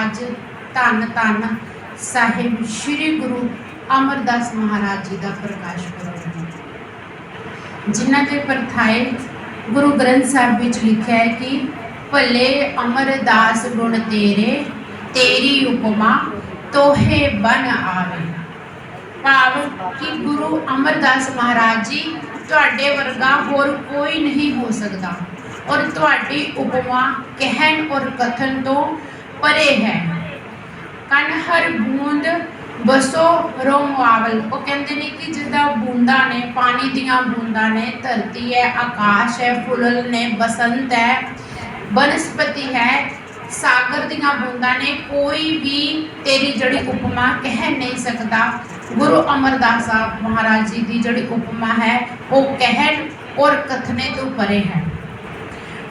ਅੱਜ ਧੰਨ ਧੰਨ ਸਾਹਿਬ ਸ੍ਰੀ ਗੁਰੂ ਅਮਰਦਾਸ ਮਹਾਰਾਜ ਜੀ ਦਾ ਪ੍ਰਕਾਸ਼ ਪੁਰਬ ਹੈ ਜਿਨ੍ਹਾਂ ਦੇ ਪਰਥਾਏ ਗੁਰੂ ਗ੍ਰੰਥ ਸਾਹਿਬ ਵਿੱਚ ਲਿਖਿਆ ਹੈ ਕਿ ਭਲੇ ਅਮਰਦਾਸ ਗੁਣ ਤੇਰੇ ਤੇਰੀ ਉਪਮਾ ਤੋਹੇ ਬਨ ਆਵੇ ਭਾਵ ਕਿ ਗੁਰੂ ਅਮਰਦਾਸ ਮਹਾਰਾਜ ਜੀ ਤੁਹਾਡੇ ਵਰਗਾ ਹੋਰ ਕੋਈ ਨਹੀਂ ਹੋ ਸਕਦਾ ਔਰ ਤੁਹਾਡੀ ਉਪਮਾ ਕਹਿਣ ਔਰ ਕਥਨ ਤੋਂ ਪਰੇ ਹੈ। ਕਨ ਹਰ ਬੂੰਦ ਬਸੋ ਰੋਮਵਾਵਲ ਉਹ ਕਹਿੰਦੇ ਨੇ ਕਿ ਜਿੱਦਾਂ ਬੂੰਦਾਂ ਨੇ, ਪਾਣੀ ਦੀਆਂ ਬੂੰਦਾਂ ਨੇ, ਧਰਤੀ ਹੈ, ਆਕਾਸ਼ ਹੈ, ਫੁੱਲ ਨੇ, ਬਸੰਤ ਹੈ, ਬਨਸਪਤੀ ਹੈ, ਸਾਗਰ ਦੀਆਂ ਬੂੰਦਾਂ ਨੇ, ਕੋਈ ਵੀ ਤੇਰੀ ਜਿਹੜੀ ਉਪਮਾ ਕਹਿ ਨਹੀਂ ਸਕਦਾ। ਗੁਰੂ ਅਮਰਦਾਸ ਸਾਹਿਬ ਮਹਾਰਾਜ ਜੀ ਦੀ ਜਿਹੜੀ ਉਪਮਾ ਹੈ, ਉਹ ਕਹਿਣ ਔਰ ਕਥਨੇ ਤੋਂ ਪਰੇ ਹੈ।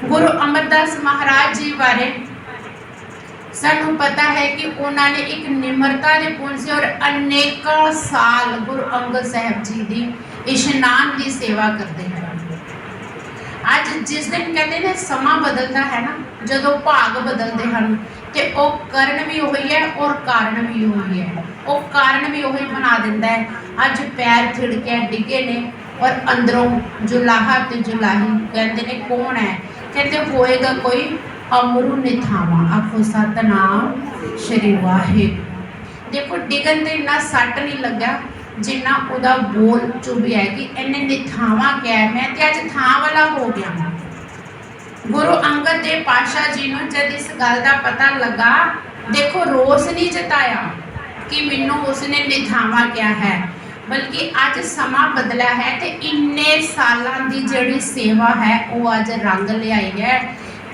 ਗੁਰੂ ਅਮਰਦਾਸ ਮਹਾਰਾਜ ਜੀ ਬਾਰੇ ਸਾਨੂੰ ਪਤਾ ਹੈ ਕਿ ਉਹਨਾਂ ਨੇ ਇੱਕ ਨਿਮਰਤਾ ਦੇ ਪੁੰਨ ਸੀ ਔਰ ਅਨੇਕਾਂ ਸਾਲ ਗੁਰੂ ਅੰਗਦ ਸਾਹਿਬ ਜੀ ਦੀ ਇਸ਼ਨਾਨ ਦੀ ਸੇਵਾ ਕਰਦੇ ਹਨ। ਅੱਜ ਜਿਸ ਦਿਨ ਕਹਿੰਦੇ ਨੇ ਸਮਾਂ ਬਦਲਦਾ ਹੈ ਨਾ, ਜਦੋਂ ਭਾਗ ਬਦਲਦੇ ਹਨ ਤੇ ਉਹ ਕਰਨ ਵੀ ਉਹੀ ਹੈ ਔਰ ਕਾਰਨ ਵੀ ਉਹੀ ਹੈ। ਉਹ ਕਾਰਨ ਵੀ ਉਹੀ ਬਣਾ ਦਿੰਦਾ ਹੈ। ਅੱਜ ਪੈਰ ਥਿੜਕੇ ਡਿੱਗੇ ਨੇ ਔਰ ਅੰਦਰੋਂ ਜੁਲਾਹਾ ਤੇ ਜੁਲਾਹੀ ਕਹਿੰਦੇ ਨੇ ਕੌਣ ਹੈ? ਕਹਿੰਦੇ ਹੋਏਗਾ ਕੋਈ ਅਮਰੂ ਨਿਥਾਵਾ ਆਖੋ, ਸਤਨਾਮ ਸ਼੍ਰੀ ਵਾਹਿਗੁਰੂ ਦੇਖੋ ਡਿਗਨ ਤੇ ਇੰਨਾ ਸੱਟ ਨਹੀਂ ਲੱਗਾ ਜਿੰਨਾ ਉਹਦਾ ਬੋਲ ਚੁਭਿਆ ਕਿ ਇਹਨੇ ਨਿਥਾਵਾ ਕਿਹਾ। ਮੈਂ ਤੇ ਅੱਜ ਥਾਂ ਵਾਲਾ ਹੋ ਗਿਆ ਗੁਰੂ ਅੰਗਦ ਦੇਵ ਪਾਸ਼ਾ ਜੀ ਨੂੰ ਜਦ ਇਸ ਗੱਲ ਦਾ ਪਤਾ ਲੱਗਾ, ਦੇਖੋ, ਰੋਸ ਨਹੀਂ ਜਤਾਇਆ ਕਿ ਮੈਨੂੰ ਉਸਨੇ ਨਿਥਾਵਾ ਕਿਹਾ ਹੈ। ਬਲਕਿ ਅੱਜ ਸਮਾਂ ਬਦਲਿਆ ਹੈ ਤੇ ਇੰਨੇ ਸਾਲਾਂ ਦੀ ਜਿਹੜੀ ਸੇਵਾ ਹੈ, ਉਹ ਅੱਜ ਰੰਗ ਲਿਆਈ ਹੈ।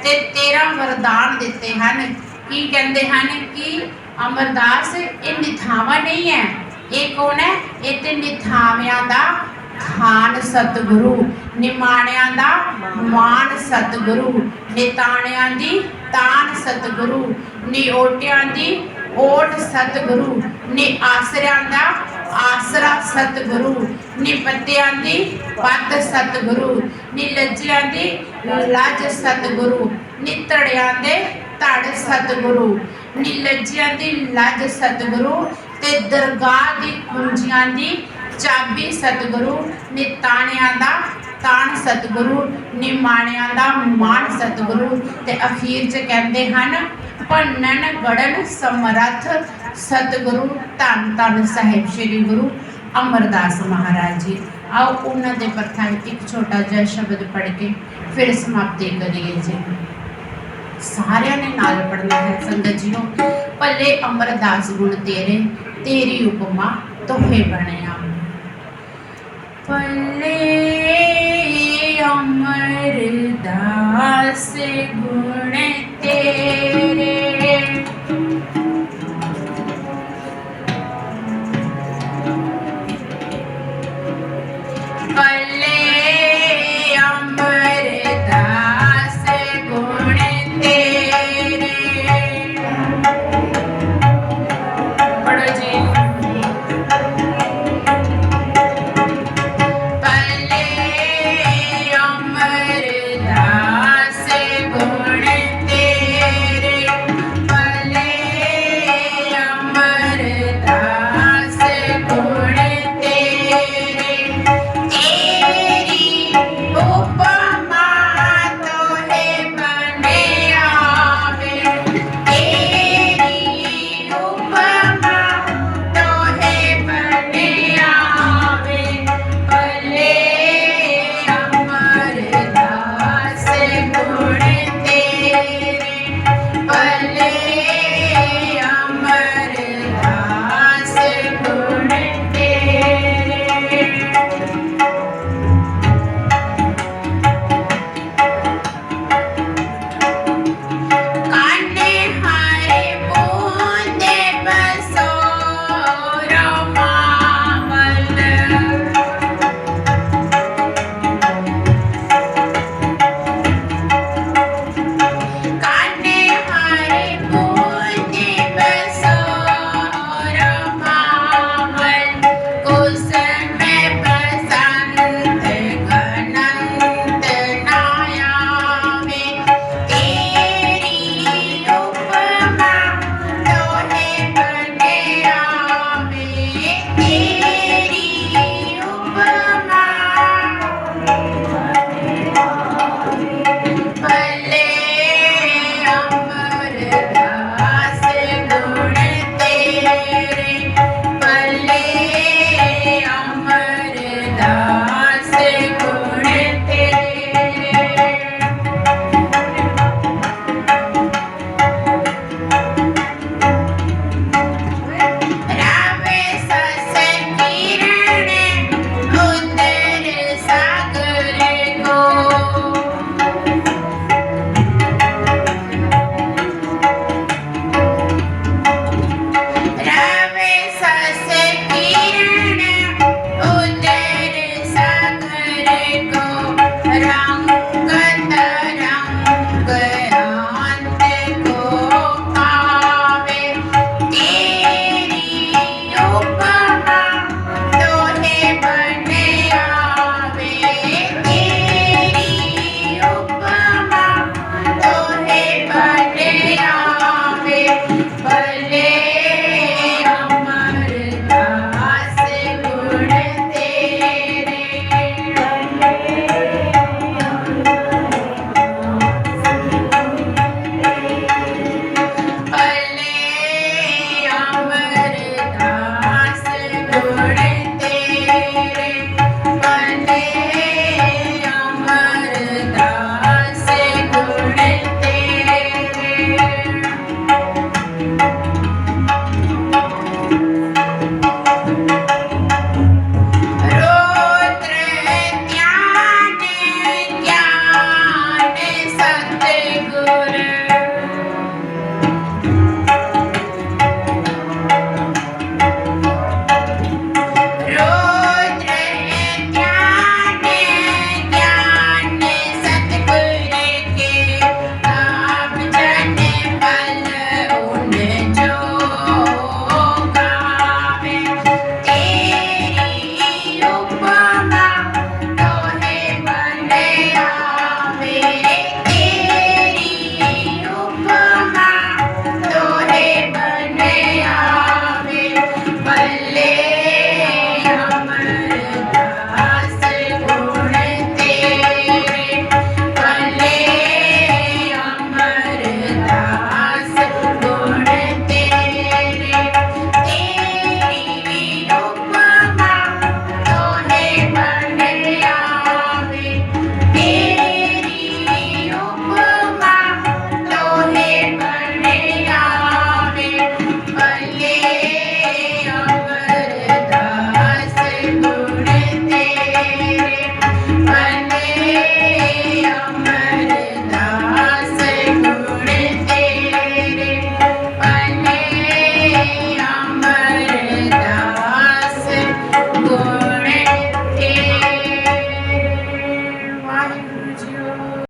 ਤੇ 13 ਵਰਦਾਨ ਦਿੱਤੇ ਹਨ। ਕੀ ਕਹਿੰਦੇ ਹਨ ਕਿ ਅਮਰਦਾਸ, ਇਹ ਨਿਥਾਵਾ ਨਹੀਂ ਹੈ। ਇਹ ਕੌਣ ਹੈ? ਇਹ ਤੇ ਨਿਥਾਵਿਆਂ ਦਾ ਖਾਨ ਸਤਿਗੁਰੂ, ਨਿਮਾਣਿਆਂ ਦਾ ਮਾਨ ਸਤਿਗੁਰੂ, ਨਿਤਾਣਿਆਂ ਦੀ ਤਾਨ ਸਤਿਗੁਰੂ, ਨਿਓਟਿਆਂ ਦੀ ਓਟ ਸਤਿਗੁਰੂ ਨਿ ਆਸਰਿਆਂ ਦਾ ਆਸਰਾ ਸਤਿਗੁਰੂ, ਨਿਪਤਿਆਂ ਦੀ ਪੱਤ ਸਤਿਗੁਰੂ ਨਿਲੱਜਿਆਂ ਦੀ ਲੱਜ ਸਤਿਗੁਰੂ, ਨਿਤੜਿਆਂ ਦੇ ਧੜ ਸਤਿਗੁਰੂ। ਨਿਲੱਜਿਆਂ ਦੀ ਲੱਜ ਸਤਿਗੁਰੂ ਤੇ ਦਰਗਾਹ ਦੀ ਕੁੰਜੀਆਂ ਦੀ ਚਾਬੀ ਸਤਿਗੁਰੂ, ਨਿਤਾਣਿਆਂ ਦਾ ਤਾਣ ਸਤਿਗੁਰੂ, ਨਿਮਾਣਿਆਂ ਦਾ ਮਾਣ ਸਤਿਗੁਰੂ ਤੇ ਅਖੀਰ 'ਚ ਕਹਿੰਦੇ ਹਨ, ਭੰਨਣ ਗੜਨ ਸਮਰੱਥ ਸਤਿਗੁਰੂ ਧੰਨ ਧੰਨ ਸਾਹਿਬ ਸ੍ਰੀ ਗੁਰੂ ਅਮਰਦਾਸ ਮਹਾਰਾਜ ਜੀ। ਆਓ ਉਹਨਾਂ ਦੇ ਪਰਥਾਂ ਇੱਕ ਛੋਟਾ ਜਿਹਾ ਸ਼ਬਦ ਪੜ੍ਹ ਕੇ ਫਿਰ ਸਮਾਪਤੀ ਕਰੀਏ ਜੀ। ਸਾਰਿਆਂ ਨੇ ਨਾਲ ਪੜਨਾ ਹੈ ਸੰਗਤ ਜੀਓ। ਭੱਲੇ ਅਮਰਦਾਸ ਗੁਣ ਤੇਰੇ, ਤੇਰੀ ਉਪਮਾ ਤੋਹੇ ਬਣਿਆ ਭੱਲੇ ਅਮਰਦਾਸ ਗੁਣ